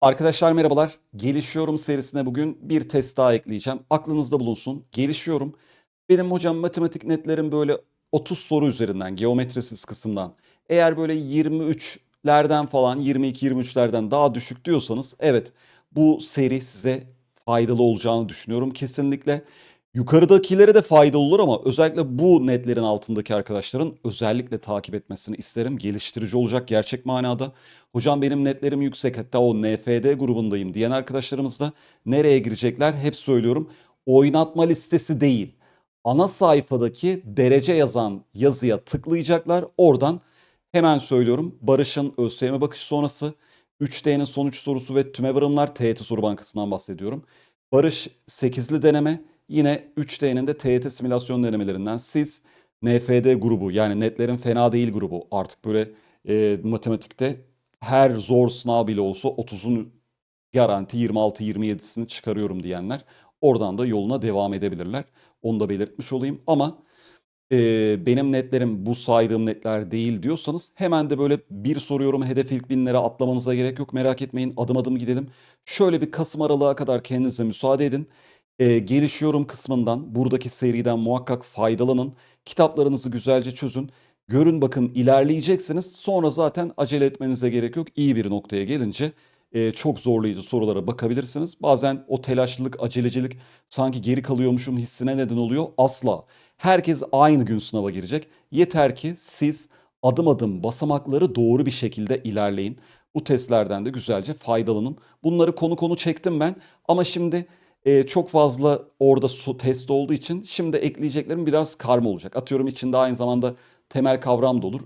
Arkadaşlar merhabalar. Gelişiyorum serisine bugün bir test daha ekleyeceğim. Aklınızda bulunsun. Gelişiyorum. Benim hocam matematik netlerim böyle 30 soru üzerinden, geometrisiz kısımdan. Eğer böyle 23'lerden falan, 22-23'lerden daha düşük diyorsanız evet bu seri size faydalı olacağını düşünüyorum kesinlikle. Yukarıdakilere de faydalı olur ama özellikle bu netlerin altındaki arkadaşların özellikle takip etmesini isterim. Geliştirici olacak gerçek manada. Hocam benim netlerim yüksek hatta o NFD grubundayım diyen arkadaşlarımız da nereye girecekler hep söylüyorum. Oynatma listesi değil. Ana sayfadaki derece yazan yazıya tıklayacaklar. Oradan hemen söylüyorum Barış'ın ÖSYM bakış sonrası 3D'nin sonuç sorusu ve tümevarımlar TYT Soru Bankası'ndan bahsediyorum. Barış 8'li deneme yine 3D'nin de TYT simülasyon denemelerinden siz NFD grubu yani netlerin fena değil grubu artık böyle e, matematikte her zor sınav bile olsa 30'un garanti 26-27'sini çıkarıyorum diyenler oradan da yoluna devam edebilirler. Onu da belirtmiş olayım ama e, benim netlerim bu saydığım netler değil diyorsanız hemen de böyle bir soruyorum hedef ilk binlere atlamanıza gerek yok merak etmeyin adım adım gidelim. Şöyle bir Kasım aralığa kadar kendinize müsaade edin. E, gelişiyorum kısmından buradaki seriden muhakkak faydalanın. Kitaplarınızı güzelce çözün. Görün bakın ilerleyeceksiniz. Sonra zaten acele etmenize gerek yok. İyi bir noktaya gelince e, çok zorlayıcı sorulara bakabilirsiniz. Bazen o telaşlılık, acelecilik sanki geri kalıyormuşum hissine neden oluyor. Asla. Herkes aynı gün sınava girecek. Yeter ki siz adım adım basamakları doğru bir şekilde ilerleyin. Bu testlerden de güzelce faydalanın. Bunları konu konu çektim ben. Ama şimdi e, çok fazla orada su, test olduğu için şimdi ekleyeceklerim biraz karma olacak. Atıyorum içinde aynı zamanda temel kavram da olur.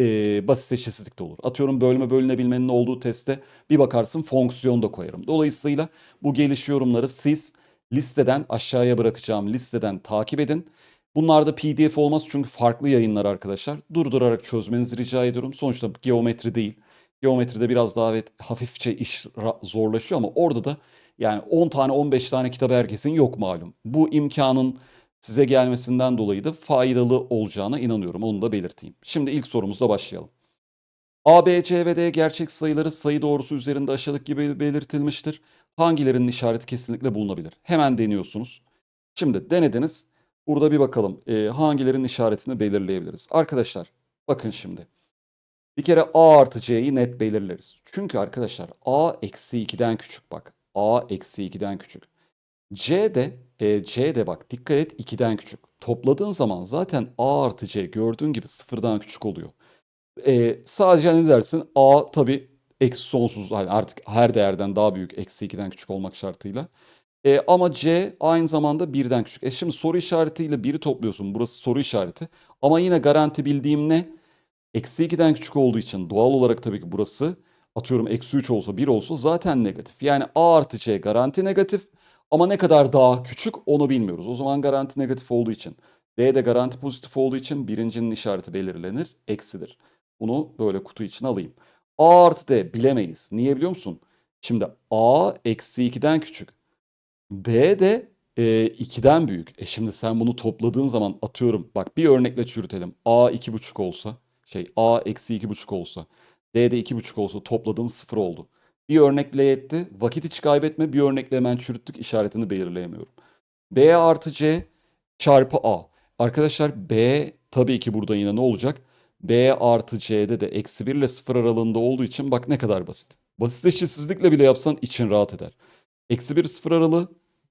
E, basit eşitsizlik de olur. Atıyorum bölme bölünebilmenin olduğu teste bir bakarsın fonksiyon da koyarım. Dolayısıyla bu geliş yorumları siz listeden aşağıya bırakacağım listeden takip edin. Bunlar da PDF olmaz çünkü farklı yayınlar arkadaşlar. Durdurarak çözmenizi rica ediyorum. Sonuçta geometri değil. Geometride biraz daha evet hafifçe iş zorlaşıyor ama orada da yani 10 tane 15 tane kitap herkesin yok malum. Bu imkanın size gelmesinden dolayı da faydalı olacağına inanıyorum. Onu da belirteyim. Şimdi ilk sorumuzla başlayalım. A, B, C ve D gerçek sayıları sayı doğrusu üzerinde aşağıdaki gibi belirtilmiştir. Hangilerinin işareti kesinlikle bulunabilir? Hemen deniyorsunuz. Şimdi denediniz. Burada bir bakalım e, hangilerinin işaretini belirleyebiliriz. Arkadaşlar bakın şimdi. Bir kere A artı C'yi net belirleriz. Çünkü arkadaşlar A eksi 2'den küçük bak. A eksi 2'den küçük. C de e, C de bak dikkat et 2'den küçük. Topladığın zaman zaten A artı C gördüğün gibi sıfırdan küçük oluyor. E, sadece ne dersin? A tabi eksi sonsuz yani artık her değerden daha büyük eksi 2'den küçük olmak şartıyla. E, ama C aynı zamanda birden küçük. E şimdi soru işaretiyle 1'i topluyorsun. Burası soru işareti. Ama yine garanti bildiğim ne? Eksi 2'den küçük olduğu için doğal olarak tabii ki burası atıyorum eksi 3 olsa 1 olsa zaten negatif. Yani A artı C garanti negatif ama ne kadar daha küçük onu bilmiyoruz. O zaman garanti negatif olduğu için D de garanti pozitif olduğu için birincinin işareti belirlenir eksidir. Bunu böyle kutu için alayım. A artı D bilemeyiz. Niye biliyor musun? Şimdi A eksi 2'den küçük. D de e, 2'den büyük. E şimdi sen bunu topladığın zaman atıyorum bak bir örnekle çürütelim. A 2,5 olsa şey A eksi 2,5 olsa D'de 2,5 olsa topladığım 0 oldu. Bir örnekle yetti. Vakit hiç kaybetme. Bir örnekle hemen çürüttük. işaretini belirleyemiyorum. B artı C çarpı A. Arkadaşlar B tabii ki burada yine ne olacak? B artı C'de de eksi 1 ile 0 aralığında olduğu için bak ne kadar basit. Basit eşitsizlikle bile yapsan için rahat eder. Eksi 1 0 aralığı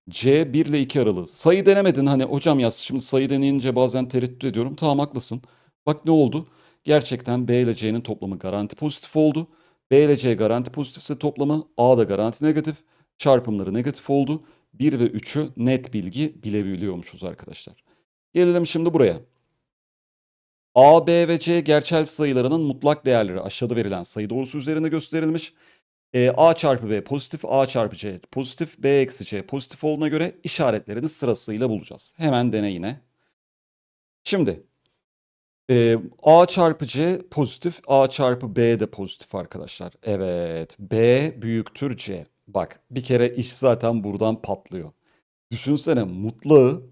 C 1 ile 2 aralığı. Sayı denemedin hani hocam yaz şimdi sayı deneyince bazen tereddüt ediyorum. Tamam haklısın. Bak ne oldu? Gerçekten B ile C'nin toplamı garanti pozitif oldu. B ile C garanti pozitifse toplamı A da garanti negatif. Çarpımları negatif oldu. 1 ve 3'ü net bilgi bilebiliyormuşuz arkadaşlar. Gelelim şimdi buraya. A, B ve C gerçel sayılarının mutlak değerleri aşağıda verilen sayı doğrusu üzerinde gösterilmiş. E, A çarpı B pozitif, A çarpı C pozitif, B eksi C pozitif olduğuna göre işaretlerini sırasıyla bulacağız. Hemen dene yine. Şimdi e, A çarpı C pozitif, A çarpı B de pozitif arkadaşlar. Evet, B büyüktür C. Bak bir kere iş zaten buradan patlıyor. Düşünsene mutlağı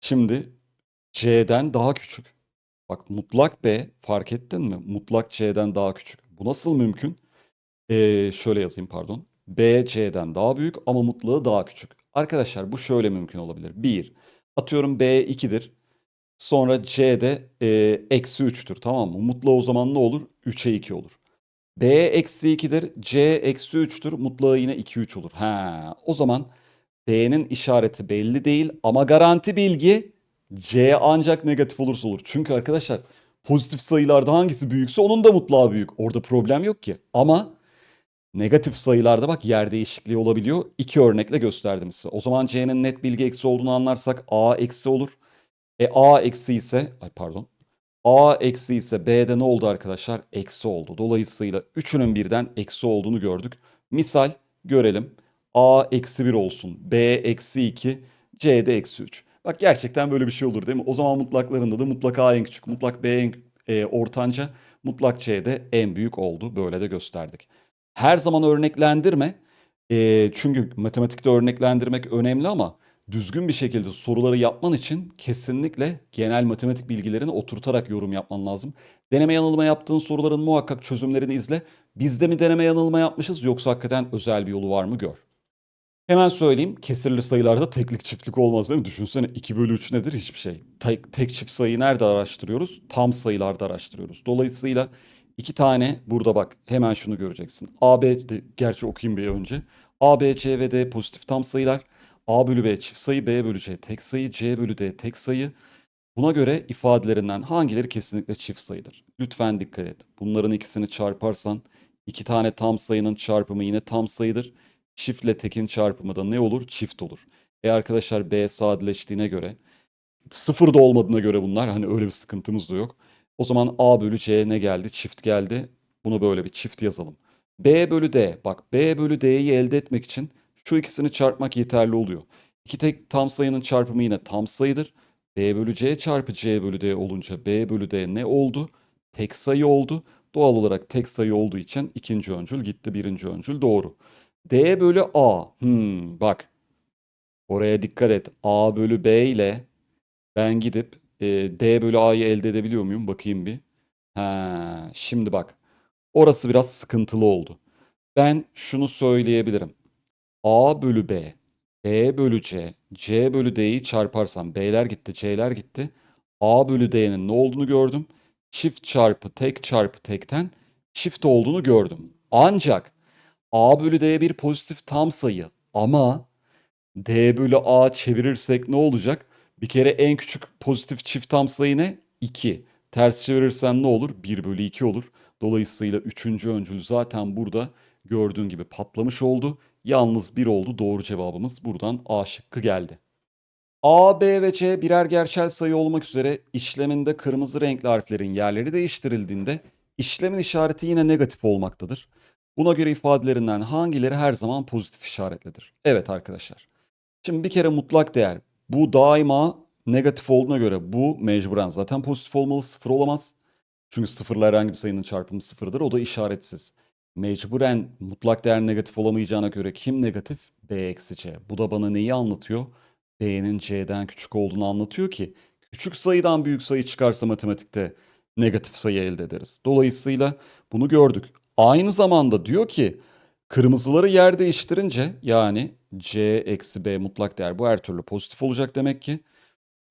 şimdi C'den daha küçük. Bak mutlak B fark ettin mi? Mutlak C'den daha küçük. Bu nasıl mümkün? Ee, şöyle yazayım pardon. B C'den daha büyük ama mutlağı daha küçük. Arkadaşlar bu şöyle mümkün olabilir. 1. Atıyorum B 2'dir. Sonra C de e, eksi 3'tür tamam mı? Mutlağı o zaman ne olur? 3'e 2 olur. B eksi 2'dir. C eksi 3'tür. Mutlağı yine 2 3 olur. Ha, o zaman B'nin işareti belli değil ama garanti bilgi C ancak negatif olursa olur. Çünkü arkadaşlar pozitif sayılarda hangisi büyükse onun da mutlağı büyük. Orada problem yok ki. Ama negatif sayılarda bak yer değişikliği olabiliyor. İki örnekle gösterdim size. O zaman C'nin net bilgi eksi olduğunu anlarsak A eksi olur. E A eksi ise ay pardon. A eksi ise B'de ne oldu arkadaşlar? Eksi oldu. Dolayısıyla üçünün birden eksi olduğunu gördük. Misal görelim. A eksi 1 olsun. B eksi 2. C'de eksi 3. Bak gerçekten böyle bir şey olur değil mi? O zaman mutlaklarında da mutlak A en küçük, mutlak B en e, ortanca, mutlak C'de en büyük oldu. Böyle de gösterdik. Her zaman örneklendirme. E, çünkü matematikte örneklendirmek önemli ama düzgün bir şekilde soruları yapman için kesinlikle genel matematik bilgilerini oturtarak yorum yapman lazım. Deneme yanılma yaptığın soruların muhakkak çözümlerini izle. Biz de mi deneme yanılma yapmışız yoksa hakikaten özel bir yolu var mı gör. Hemen söyleyeyim kesirli sayılarda teklik çiftlik olmaz değil mi? Düşünsene 2 bölü 3 nedir? Hiçbir şey. Tek, tek çift sayıyı nerede araştırıyoruz? Tam sayılarda araştırıyoruz. Dolayısıyla iki tane burada bak hemen şunu göreceksin. A, B, gerçi okuyayım bir önce. A, B, C ve D pozitif tam sayılar. A bölü B çift sayı, B bölü C tek sayı, C bölü D tek sayı. Buna göre ifadelerinden hangileri kesinlikle çift sayıdır? Lütfen dikkat et. Bunların ikisini çarparsan iki tane tam sayının çarpımı yine tam sayıdır. Çiftle tekin çarpımı da ne olur? Çift olur. E arkadaşlar B sadeleştiğine göre sıfır da olmadığına göre bunlar hani öyle bir sıkıntımız da yok. O zaman A bölü C ne geldi? Çift geldi. Bunu böyle bir çift yazalım. B bölü D. Bak B bölü D'yi elde etmek için şu ikisini çarpmak yeterli oluyor. İki tek tam sayının çarpımı yine tam sayıdır. B bölü C çarpı C bölü D olunca B bölü D ne oldu? Tek sayı oldu. Doğal olarak tek sayı olduğu için ikinci öncül gitti. Birinci öncül doğru. D bölü A. Hmm, bak. Oraya dikkat et. A bölü B ile ben gidip e, D bölü A'yı elde edebiliyor muyum? Bakayım bir. Ha, şimdi bak. Orası biraz sıkıntılı oldu. Ben şunu söyleyebilirim. A bölü B, B bölü C, C bölü D'yi çarparsam B'ler gitti, C'ler gitti. A bölü D'nin ne olduğunu gördüm. Çift çarpı tek çarpı tekten çift olduğunu gördüm. Ancak A bölü D bir pozitif tam sayı ama D bölü A çevirirsek ne olacak? Bir kere en küçük pozitif çift tam sayı ne? 2. Ters çevirirsen ne olur? 1 bölü 2 olur. Dolayısıyla üçüncü öncül zaten burada gördüğün gibi patlamış oldu. Yalnız 1 oldu. Doğru cevabımız buradan A şıkkı geldi. A, B ve C birer gerçel sayı olmak üzere işleminde kırmızı renkli harflerin yerleri değiştirildiğinde işlemin işareti yine negatif olmaktadır. Buna göre ifadelerinden hangileri her zaman pozitif işaretlidir? Evet arkadaşlar. Şimdi bir kere mutlak değer. Bu daima negatif olduğuna göre bu mecburen zaten pozitif olmalı, sıfır olamaz. Çünkü sıfırla herhangi bir sayının çarpımı sıfırdır. O da işaretsiz. Mecburen mutlak değer negatif olamayacağına göre kim negatif? B eksi C. Bu da bana neyi anlatıyor? B'nin C'den küçük olduğunu anlatıyor ki küçük sayıdan büyük sayı çıkarsa matematikte negatif sayı elde ederiz. Dolayısıyla bunu gördük. Aynı zamanda diyor ki kırmızıları yer değiştirince yani C eksi B mutlak değer bu her türlü pozitif olacak demek ki.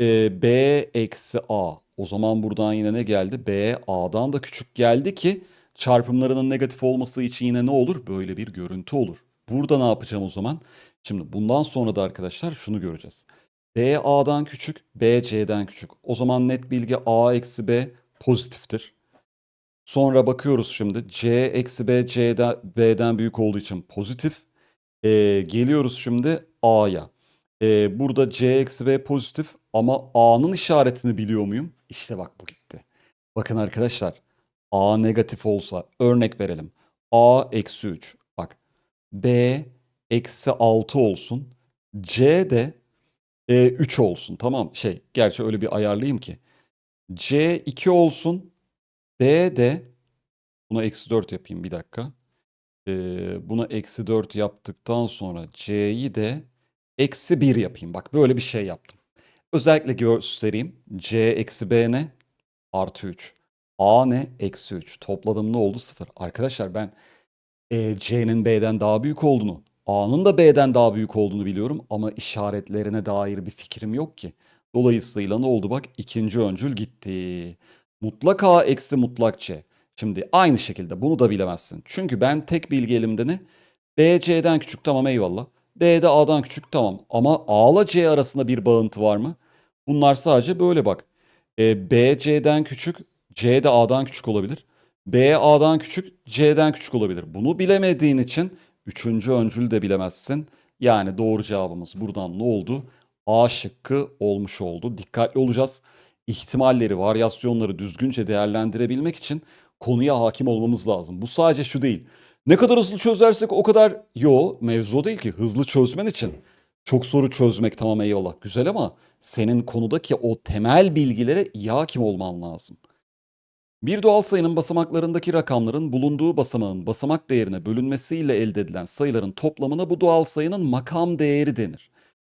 Ee, B eksi A. O zaman buradan yine ne geldi? B A'dan da küçük geldi ki çarpımlarının negatif olması için yine ne olur? Böyle bir görüntü olur. Burada ne yapacağım o zaman? Şimdi bundan sonra da arkadaşlar şunu göreceğiz. B A'dan küçük, B C'den küçük. O zaman net bilgi A eksi B pozitiftir. Sonra bakıyoruz şimdi C eksi B C'den B'den büyük olduğu için pozitif. Ee, geliyoruz şimdi A'ya. Ee, burada C eksi B pozitif ama A'nın işaretini biliyor muyum? İşte bak bu gitti. Bakın arkadaşlar A negatif olsa örnek verelim. A eksi 3. Bak B eksi 6 olsun. C de e, 3 olsun. Tamam şey gerçi öyle bir ayarlayayım ki. C 2 olsun. B de buna eksi 4 yapayım bir dakika. Ee, buna eksi 4 yaptıktan sonra C'yi de eksi 1 yapayım. Bak böyle bir şey yaptım. Özellikle göstereyim. C eksi B ne? Artı 3. A ne? Eksi 3. Topladım ne oldu? 0. Arkadaşlar ben e, C'nin B'den daha büyük olduğunu, A'nın da B'den daha büyük olduğunu biliyorum ama işaretlerine dair bir fikrim yok ki. Dolayısıyla ne oldu bak ikinci öncül gitti. Mutlak A eksi mutlak C. Şimdi aynı şekilde bunu da bilemezsin. Çünkü ben tek bilgi elimde ne? B C'den küçük tamam eyvallah. B de A'dan küçük tamam. Ama A ile C arasında bir bağıntı var mı? Bunlar sadece böyle bak. E, B C'den küçük, C de A'dan küçük olabilir. B A'dan küçük, C'den küçük olabilir. Bunu bilemediğin için üçüncü öncülü de bilemezsin. Yani doğru cevabımız buradan ne oldu? A şıkkı olmuş oldu. Dikkatli olacağız. İhtimalleri, varyasyonları düzgünce değerlendirebilmek için konuya hakim olmamız lazım. Bu sadece şu değil. Ne kadar hızlı çözersek o kadar yo mevzu değil ki hızlı çözmen için. Çok soru çözmek tamam eyvallah güzel ama senin konudaki o temel bilgilere iyi hakim olman lazım. Bir doğal sayının basamaklarındaki rakamların bulunduğu basamağın basamak değerine bölünmesiyle elde edilen sayıların toplamına bu doğal sayının makam değeri denir.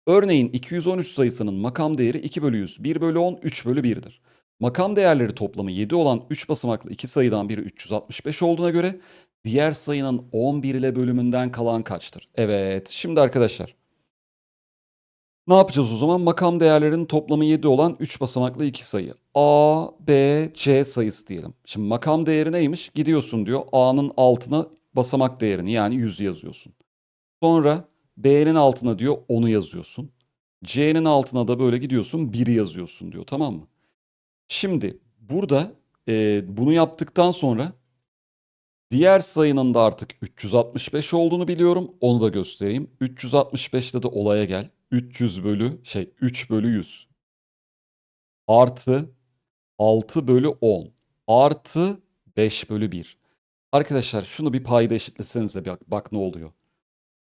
Örneğin 213 sayısının makam değeri 2 bölü 100, 1 bölü 10, 3 bölü 1'dir. Makam değerleri toplamı 7 olan 3 basamaklı iki sayıdan biri 365 olduğuna göre diğer sayının 11 ile bölümünden kalan kaçtır? Evet, şimdi arkadaşlar ne yapacağız o zaman? Makam değerlerinin toplamı 7 olan 3 basamaklı iki sayı. A, B, C sayısı diyelim. Şimdi makam değeri neymiş? Gidiyorsun diyor. A'nın altına basamak değerini yani 100 yazıyorsun. Sonra B'nin altına diyor 10'u yazıyorsun. C'nin altına da böyle gidiyorsun 1'i yazıyorsun diyor tamam mı? Şimdi burada e, bunu yaptıktan sonra diğer sayının da artık 365 olduğunu biliyorum. Onu da göstereyim. 365'te de olaya gel. 300 bölü şey 3 bölü 100 artı 6 bölü 10 artı 5 bölü 1. Arkadaşlar şunu bir payda eşitlesenize bak, bak ne oluyor.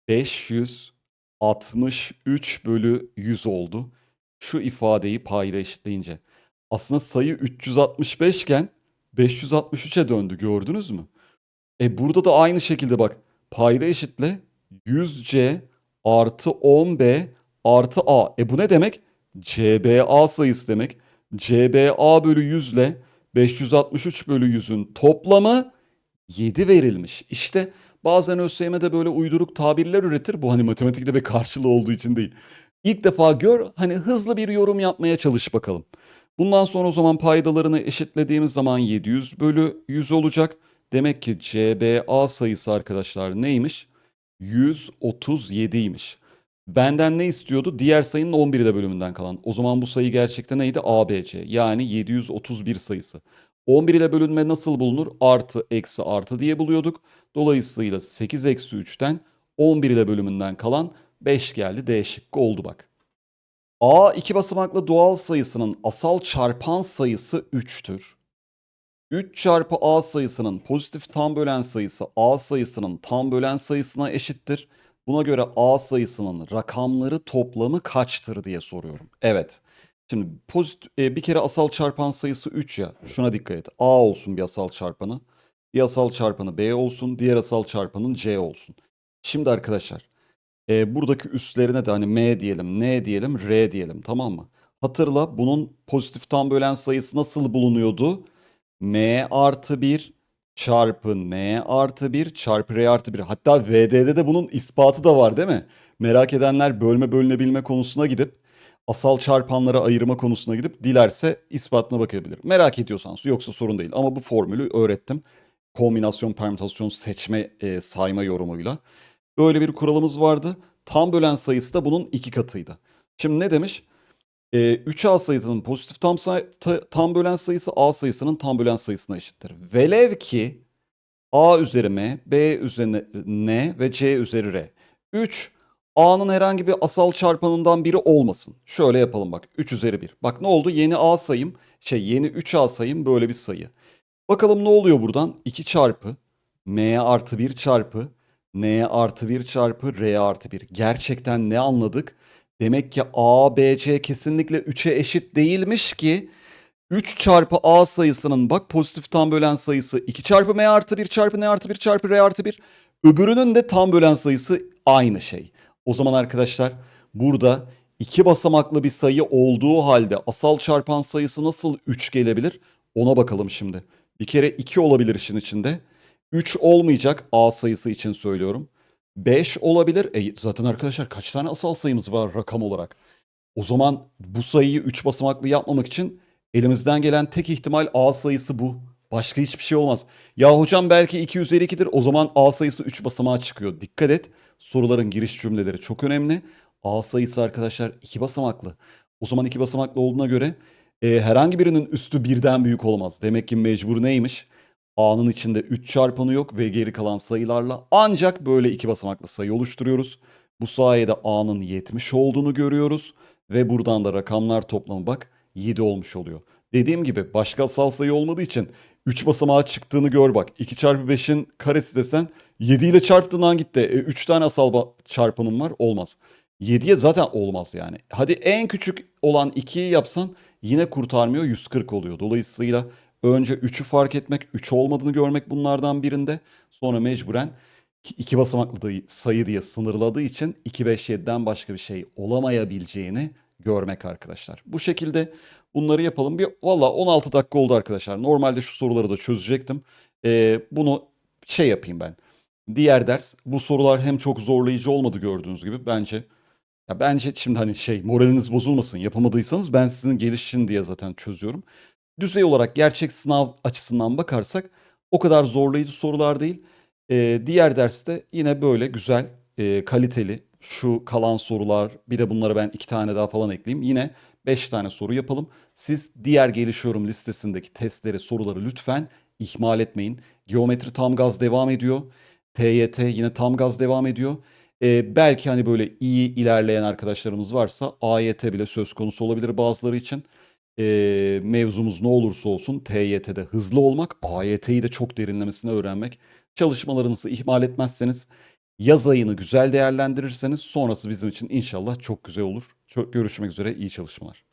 563 bölü 100 oldu. Şu ifadeyi payda eşitleyince. Aslında sayı 365 iken 563'e döndü gördünüz mü? E burada da aynı şekilde bak payda eşitle 100C artı 10B artı A. E bu ne demek? CBA sayısı demek. CBA bölü 100 ile 563 bölü 100'ün toplamı 7 verilmiş. İşte bazen ÖSYM'de böyle uyduruk tabirler üretir. Bu hani matematikte bir karşılığı olduğu için değil. İlk defa gör hani hızlı bir yorum yapmaya çalış bakalım. Bundan sonra o zaman paydalarını eşitlediğimiz zaman 700 bölü 100 olacak. Demek ki CBA sayısı arkadaşlar neymiş? 137'ymiş. Benden ne istiyordu? Diğer sayının 11 ile bölümünden kalan. O zaman bu sayı gerçekten neydi? ABC. Yani 731 sayısı. 11 ile bölünme nasıl bulunur? Artı, eksi, artı diye buluyorduk. Dolayısıyla 8 eksi 3'ten 11 ile bölümünden kalan 5 geldi. D şıkkı oldu bak. A iki basamaklı doğal sayısının asal çarpan sayısı 3'tür. 3 çarpı A sayısının pozitif tam bölen sayısı A sayısının tam bölen sayısına eşittir. Buna göre A sayısının rakamları toplamı kaçtır diye soruyorum. Evet. Şimdi pozit e, bir kere asal çarpan sayısı 3 ya. Şuna dikkat et. A olsun bir asal çarpanı. Bir asal çarpanı B olsun. Diğer asal çarpanın C olsun. Şimdi arkadaşlar e, buradaki üstlerine de hani M diyelim, N diyelim, R diyelim tamam mı? Hatırla bunun pozitif tam bölen sayısı nasıl bulunuyordu? M artı 1 çarpı N artı 1 çarpı R artı 1. Hatta VD'de de bunun ispatı da var değil mi? Merak edenler bölme bölünebilme konusuna gidip asal çarpanlara ayırma konusuna gidip dilerse ispatına bakabilir. Merak ediyorsanız yoksa sorun değil ama bu formülü öğrettim. Kombinasyon, permütasyon, seçme, e, sayma yorumuyla. Böyle bir kuralımız vardı. Tam bölen sayısı da bunun iki katıydı. Şimdi ne demiş? E, 3A sayısının pozitif tam, say- ta- tam bölen sayısı A sayısının tam bölen sayısına eşittir. Velev ki A üzeri M, B üzeri N ve C üzeri R. 3 A'nın herhangi bir asal çarpanından biri olmasın. Şöyle yapalım bak. 3 üzeri 1. Bak ne oldu? Yeni A sayım, şey yeni 3A sayım böyle bir sayı. Bakalım ne oluyor buradan? 2 çarpı M artı 1 çarpı N artı 1 çarpı R artı 1. Gerçekten ne anladık? Demek ki A, B, C kesinlikle 3'e eşit değilmiş ki 3 çarpı A sayısının bak pozitif tam bölen sayısı 2 çarpı M artı 1 çarpı N artı 1 çarpı R artı 1. Öbürünün de tam bölen sayısı aynı şey. O zaman arkadaşlar burada iki basamaklı bir sayı olduğu halde asal çarpan sayısı nasıl 3 gelebilir? Ona bakalım şimdi. Bir kere 2 olabilir işin içinde. 3 olmayacak A sayısı için söylüyorum. 5 olabilir. E, zaten arkadaşlar kaç tane asal sayımız var rakam olarak? O zaman bu sayıyı 3 basamaklı yapmamak için elimizden gelen tek ihtimal A sayısı bu. Başka hiçbir şey olmaz. Ya hocam belki 2 üzeri 2'dir. O zaman A sayısı 3 basamağa çıkıyor. Dikkat et. Soruların giriş cümleleri çok önemli. A sayısı arkadaşlar 2 basamaklı. O zaman 2 basamaklı olduğuna göre e, herhangi birinin üstü birden büyük olmaz. Demek ki mecbur neymiş? A'nın içinde 3 çarpanı yok ve geri kalan sayılarla ancak böyle iki basamaklı sayı oluşturuyoruz. Bu sayede A'nın 70 olduğunu görüyoruz ve buradan da rakamlar toplamı bak 7 olmuş oluyor. Dediğim gibi başka asal sayı olmadığı için 3 basamağa çıktığını gör bak. 2 çarpı 5'in karesi desen 7 ile çarptığından gitti. E, 3 tane asal çarpanım var olmaz. 7'ye zaten olmaz yani. Hadi en küçük olan 2'yi yapsan yine kurtarmıyor 140 oluyor. Dolayısıyla önce 3'ü fark etmek, 3 olmadığını görmek bunlardan birinde. Sonra mecburen ki iki basamaklı sayı diye sınırladığı için 2, 5, 7'den başka bir şey olamayabileceğini görmek arkadaşlar. Bu şekilde bunları yapalım. Bir valla 16 dakika oldu arkadaşlar. Normalde şu soruları da çözecektim. Ee, bunu şey yapayım ben. Diğer ders bu sorular hem çok zorlayıcı olmadı gördüğünüz gibi bence. Ya bence şimdi hani şey moraliniz bozulmasın yapamadıysanız ben sizin gelişin diye zaten çözüyorum. Düzey olarak gerçek sınav açısından bakarsak o kadar zorlayıcı sorular değil. Ee, diğer derste yine böyle güzel, e, kaliteli şu kalan sorular bir de bunlara ben iki tane daha falan ekleyeyim. Yine beş tane soru yapalım. Siz diğer gelişiyorum listesindeki testleri, soruları lütfen ihmal etmeyin. Geometri tam gaz devam ediyor. TYT yine tam gaz devam ediyor. Ee, belki hani böyle iyi ilerleyen arkadaşlarımız varsa AYT bile söz konusu olabilir bazıları için. Ee, mevzumuz ne olursa olsun TYT'de hızlı olmak, AYT'yi de çok derinlemesine öğrenmek. Çalışmalarınızı ihmal etmezseniz, yaz ayını güzel değerlendirirseniz sonrası bizim için inşallah çok güzel olur. Çok görüşmek üzere, iyi çalışmalar.